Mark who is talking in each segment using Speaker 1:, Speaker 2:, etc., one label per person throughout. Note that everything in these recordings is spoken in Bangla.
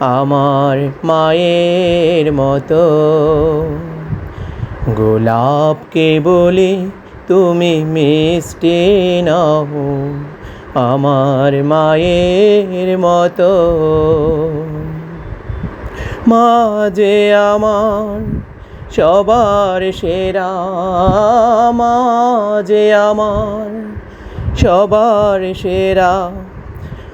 Speaker 1: আমার মায়ের মতো। গোলাপকে বলে তুমি মিষ্টি নও, আমার মায়ের মতো। মা যে আমার সবার সেরা মা যে আমার সবার সেরা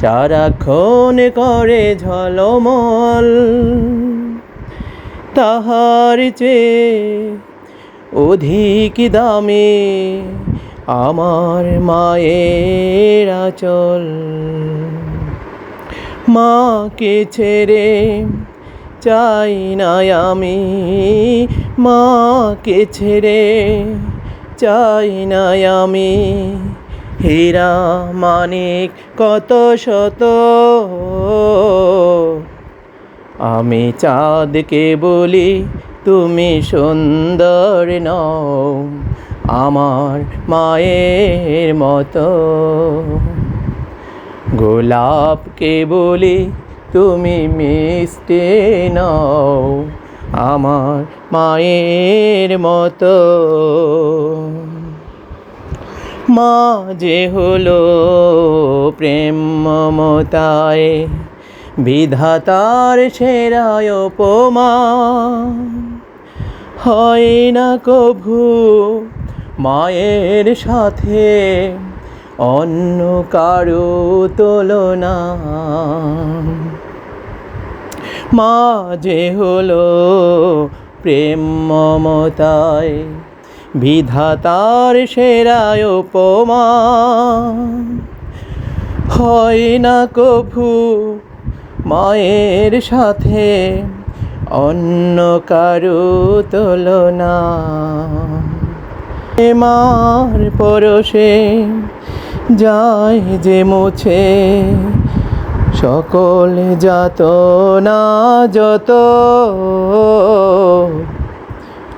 Speaker 1: সারাক্ষণ করে ঝলমল। তাহার চেয়ে অধিক দামি আমার মায়ের আচল। মাকে ছেড়ে চাই না আমি। মাকে ছেড়ে চাই না আমি। হীরা মানিক কত শত। আমি চাঁদকে বলি, তুমি সুন্দর নও, আমার মায়ের মতো। গোলাপকে বলি, তুমি মিষ্টি নও, আমার মায়ের মতো। মা, যে হলো প্রেম মমতায়, বিধাতার সেরায় উপমা। হয় না কভু মায়ের সাথে, অন্য কারও তুলনা। মা, যে হলো প্রেম মমতায় বিধাতার সেরায় উপমা। হয় না কভু মায়ের সাথে, অন্য কারও তুলনা। মার পরশে যায় যে মুছে, সকল যাত না যত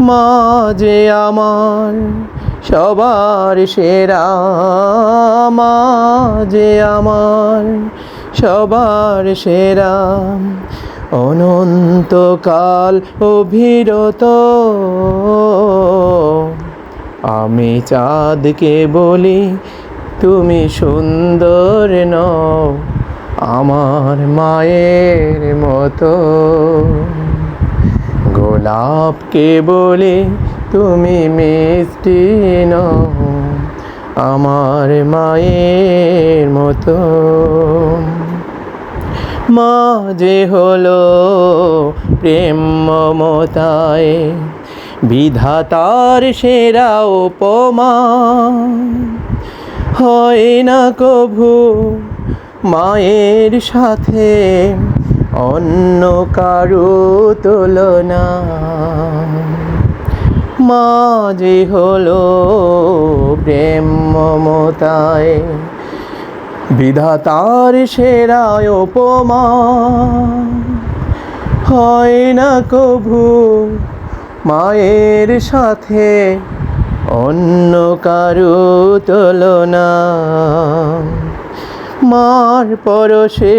Speaker 1: মা আমার, সবার সেরা মা আমার, সবার সেরা অনন্তকাল অভিরত। আমি চাঁদকে বলি, তুমি সুন্দর নও, আমার মায়ের মতো। গোলাপকে বলে তুমি মিষ্টি আমার মায়ের মতো। মা যে হলো প্রেম মমতায়, বিধাতার সেরা উপমা। হয় না কভু মায়ের সাথে অন্য কারও তুলনা। মা যে হলো প্রেম মমতায়, বিধাতার সেরায় উপমা। হয় না কভু মায়ের সাথে অন্য কারও তুলনা। মার পরশে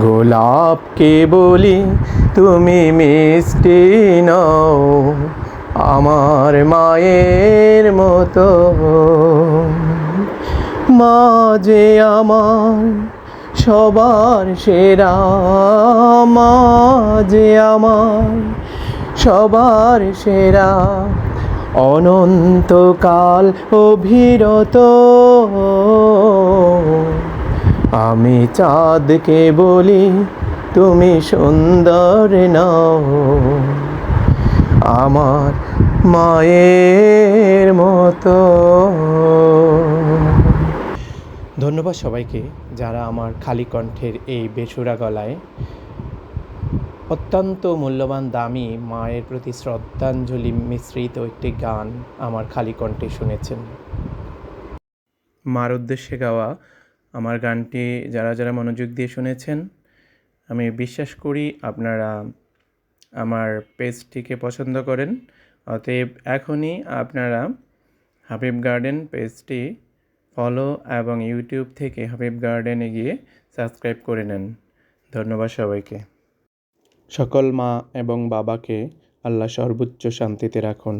Speaker 1: গোলাপকে বলি তুমি মিষ্টি নও, আমার মায়ের মতো। মা যে আমার সবার সেরা মা যে আমার সবার সেরা। অনন্তকাল অভিরত। আমি চাঁদকে বলি, তুমি সুন্দর নাও। আমার মায়ের মতো। ধন্যবাদ সবাইকে যারা আমার খালি কণ্ঠের এই বেসুরা গলায় অত্যন্ত মূল্যবান, দামি, মায়ের প্রতি শ্রদ্ধাঞ্জলি মিশ্রিত একটি গান আমার খালি কণ্ঠে শুনেছেন। মার উদ্দেশ্যে গাওয়া আমার গানটি যারা যারা মনোযোগ দিয়ে শুনেছেন, আমি বিশ্বাস করি আপনারা আমার পেজটিকে পছন্দ করেন। অতএব এখনই আপনারা হাবিব গার্ডেন পেজটি ফলো এবং ইউটিউব থেকে হাবিব গার্ডেনে গিয়ে সাবস্ক্রাইব করে নেন। ধন্যবাদ সবাইকে। সকল মা এবং বাবাকে আল্লাহ সর্বোচ্চ শান্তিতে রাখুন।